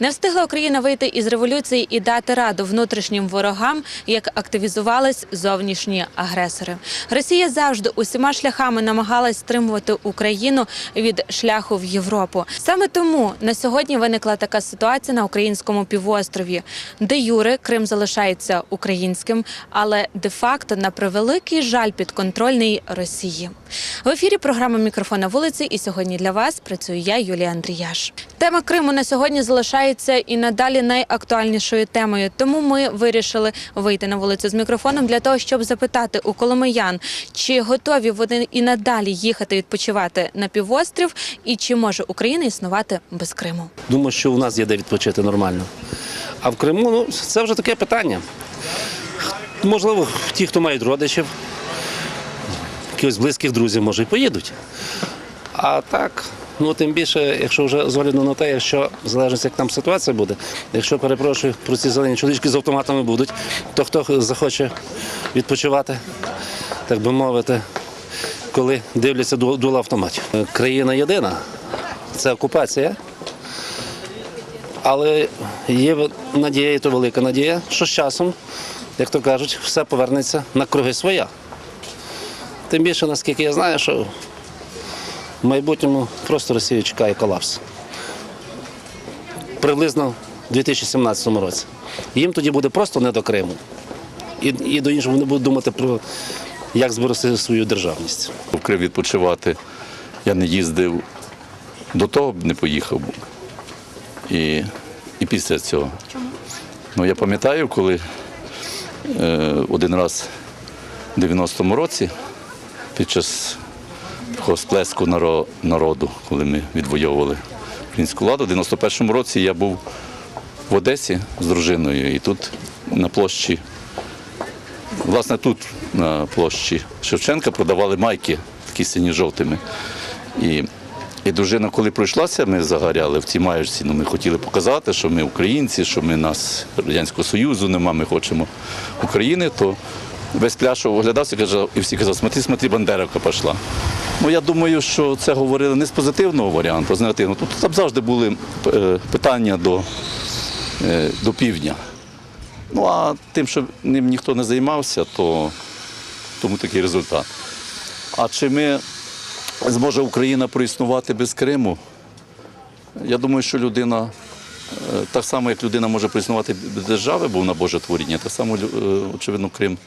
Не встигла Україна вийти із революції і дати раду внутрішнім ворогам, як активізувались зовнішні агресори. Росія завжди усіма шляхами намагалась стримувати Україну від шляху в Європу. Саме тому на сьогодні виникла така ситуація на українському півострові, де Юри Крим залишається українським, але де-факто на превеликий жаль підконтрольний Росії. В ефірі програма Мікрофон на вулиці. І сьогодні для вас працюю я, Юлія Андріяш. Тема Криму на сьогодні залишається і надалі найактуальнішою темою. Тому ми вирішили вийти на вулицю з мікрофоном для того, щоб запитати у коломиян, чи готові вони і надалі їхати відпочивати на півострів, і чи може Україна існувати без Криму. Думаю, що у нас є де відпочити нормально. А в Криму ну, це вже таке питання. Можливо, ті, хто мають родичів, якихось близьких друзів, може, і поїдуть. А так, ну тим більше, якщо вже з огляду на те, якщо в залежності, як там ситуація буде, якщо перепрошую, про ці зелені чоловічки з автоматами будуть, то хто захоче відпочивати, так би мовити, коли дивляться дул- дуло автоматів. Країна єдина, це окупація. Але є надія, і то велика надія, що з часом, як то кажуть, все повернеться на круги своя. Тим більше, наскільки я знаю, що в майбутньому просто Росію чекає колапс. Приблизно в 2017 році. Їм тоді буде просто не до Криму. І, і до іншого вони будуть думати про як зберегти свою державність. В Крим відпочивати я не їздив, до того б не поїхав. І, і після цього. Чому? Ну, я пам'ятаю, коли е, один раз в 90-му році, під час такого сплеску народу, коли ми відвоювали українську владу, в 91-му році я був в Одесі з дружиною, і тут на площі Власне, тут на площі Шевченка продавали майки, такі сині-жовтими. І, і дружина, коли пройшлася, ми загоряли в цій маєчці, ну, ми хотіли показати, що ми українці, що ми нас Радянського Союзу нема, ми хочемо України, то весь пляж оглядався каже, і всі казали, смотри, смотри, Бандеровка пішла. Ну, я думаю, що це говорили не з позитивного варіанту, а з негативного. Тут там завжди були е, питання до, е, до півдня. Ну а тим, що ним ніхто не займався, то тому такий результат. А чи ми зможе Україна проіснувати без Криму? Я думаю, що людина, так само, як людина може проіснувати без держави, бо вона Боже творіння, так само, е, очевидно, Крим,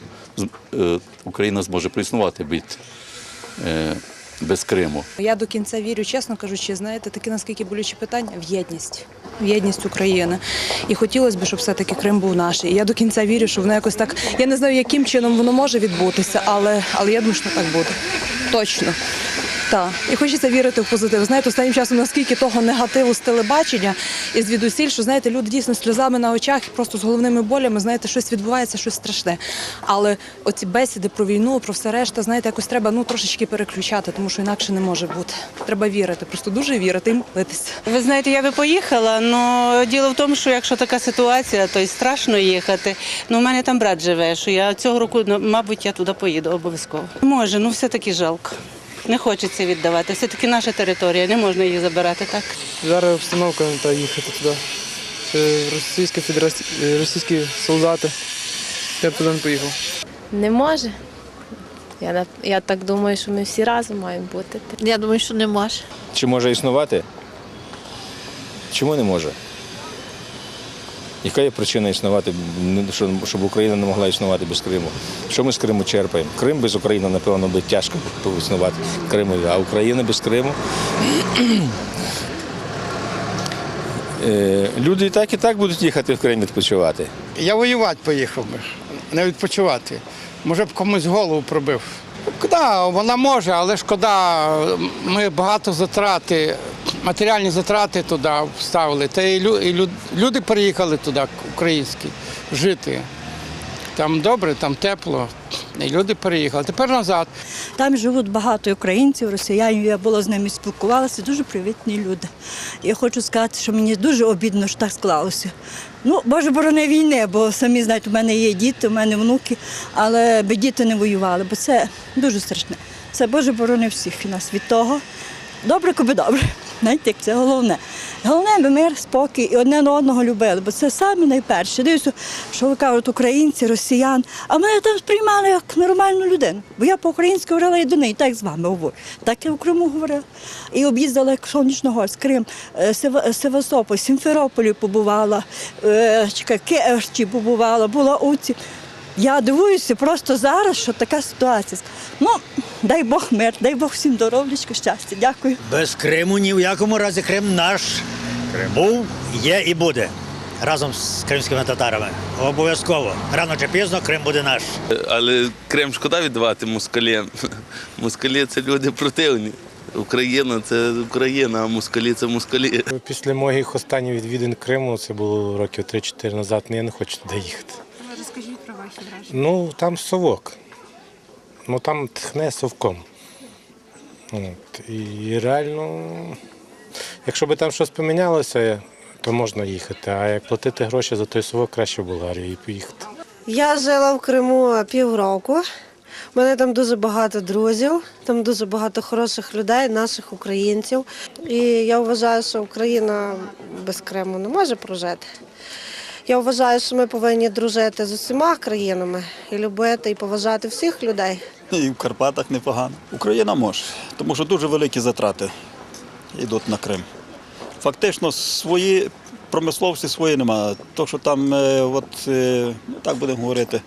е, Україна зможе проіснувати е, без Криму. Я до кінця вірю, чесно кажучи, знаєте, таке наскільки болючі питання в єдність. В єдність України. І хотілося б, щоб все-таки Крим був наш. І я до кінця вірю, що воно якось так. Я не знаю, яким чином воно може відбутися, але, але я думаю, що так буде. Точно. Так. І хочеться вірити в позитив. Знаєте, останнім часом наскільки того негативу з телебачення і звідусіль, що знаєте, люди дійсно з сльозами на очах, і просто з головними болями, знаєте, щось відбувається, щось страшне. Але оці бесіди про війну, про все решта, знаєте, якось треба ну трошечки переключати, тому що інакше не може бути. Треба вірити, просто дуже вірити і молитися. Ви знаєте, я би поїхала, але діло в тому, що якщо така ситуація, то й страшно їхати. Ну, у мене там брат живе, що я цього року, ну, мабуть, я туди поїду обов'язково. Може, ну все-таки жалко. Не хочеться віддавати. Все-таки наша територія, не можна її забирати так. Зараз обстановка не та їхати туди. Це російська федерація, російські солдати. Я б туди не поїхав. Не може. Я, я так думаю, що ми всі разом маємо бути. Я думаю, що не може. Чи може існувати? Чому не може? Яка є причина існувати, ну, щоб Україна не могла існувати без Криму? Що ми з Криму черпаємо? Крим без України, напевно, би тяжко існувати Кримові, а Україна без Криму. Е, Люди і так і так будуть їхати в Крим відпочивати. Я воювати поїхав би, не відпочивати. Може б комусь голову пробив. Да, вона може, але шкода, ми багато затрати, матеріальні затрати туди вставили. Та і, лю, і лю- люди переїхали туди, українські, жити. Там добре, там тепло. І люди переїхали. Тепер назад. Там живуть багато українців, росіянів. Я була з ними спілкувалася, дуже привітні люди. Я хочу сказати, що мені дуже обідно, що так склалося. Ну, Боже борони війни, бо самі знаєте, у мене є діти, у мене внуки, але би діти не воювали, бо це дуже страшне. Це Боже борони всіх нас від того. Добре, коби добре. Знаєте, це головне. Головне, аби мир, спокій і одне на одного любили, бо це саме найперше. Дивіться, що ви кажете, українці, росіян. А мене там сприймали як нормальну людину. Бо я по-українськи говорила і до неї, так з вами говорю. Так я в Криму говорила. І об'їздила Сонячногорськ, Крим, е, Сева- Севастополь, Сімферополі побувала, е, чекай, побувала, була у ці. Я дивуюся просто зараз, що така ситуація. Ну, дай Бог мир, дай Бог всім здоров'ячка, щастя. Дякую. Без Криму ні в якому разі Крим наш був, є і буде. Разом з кримськими татарами. Обов'язково. Рано чи пізно Крим буде наш. Але Крим шкода віддавати москалям. Москалі це люди противні. Україна це Україна, а москалі це москалі. Після моїх останніх відвідин Криму, це було років 3-4 назад, ну, я не хочу туди їхати. Ваші враження. Ну, там совок. Ну там тхне совком. От. І реально, якщо б там щось помінялося, то можна їхати. А як платити гроші за той совок, краще в Болгарію і поїхати. Я жила в Криму півроку. У мене там дуже багато друзів, там дуже багато хороших людей, наших українців. І я вважаю, що Україна без Криму не може прожити. Я вважаю, що ми повинні дружити з усіма країнами і любити і поважати всіх людей. І в Карпатах непогано. Україна може, тому що дуже великі затрати йдуть на Крим. Фактично свої промисловці свої немає. То, що там, е, от, е, ну так будемо говорити,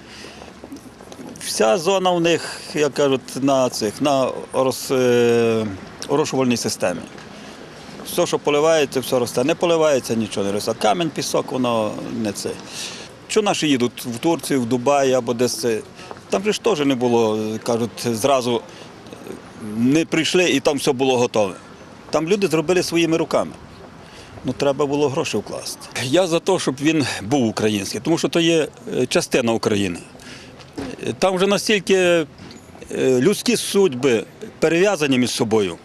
вся зона у них, як кажуть, на цих, на роз, е, орошувальній системі. Все, що поливається, все росте. Не поливається, нічого не росте. Камінь, пісок, воно не це. Що наші їдуть в Турцію, в Дубай або десь. Там же ж теж не було, кажуть, зразу не прийшли і там все було готове. Там люди зробили своїми руками. Ну, треба було гроші вкласти. Я за те, щоб він був український, тому що то є е, частина України. Там вже настільки е, людські судьби перев'язані між собою,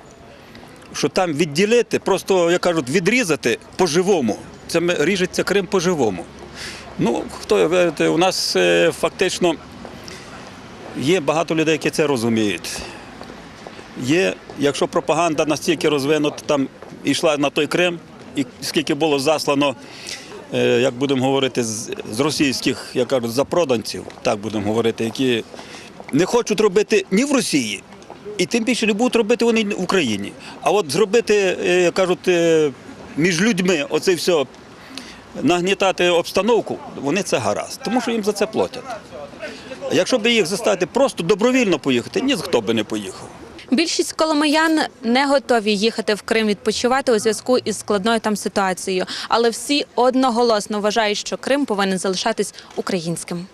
що там відділити, просто, як кажуть, відрізати по-живому. Це ріжеться Крим по-живому. Ну, хто вірите, у нас е, фактично є багато людей, які це розуміють. Є, якщо пропаганда настільки розвинута, там йшла на той Крим, і скільки було заслано, е, як будемо говорити, з, російських, як кажуть, запроданців, так будемо говорити, які не хочуть робити ні в Росії, і тим більше не будуть робити вони в Україні. А от зробити, е, як кажуть, е, між людьми оце все, нагнітати обстановку, вони це гаразд, тому що їм за це платять. Якщо б їх заставити просто добровільно поїхати, ні хто би не поїхав. Більшість коломиян не готові їхати в Крим відпочивати у зв'язку із складною там ситуацією, але всі одноголосно вважають, що Крим повинен залишатись українським.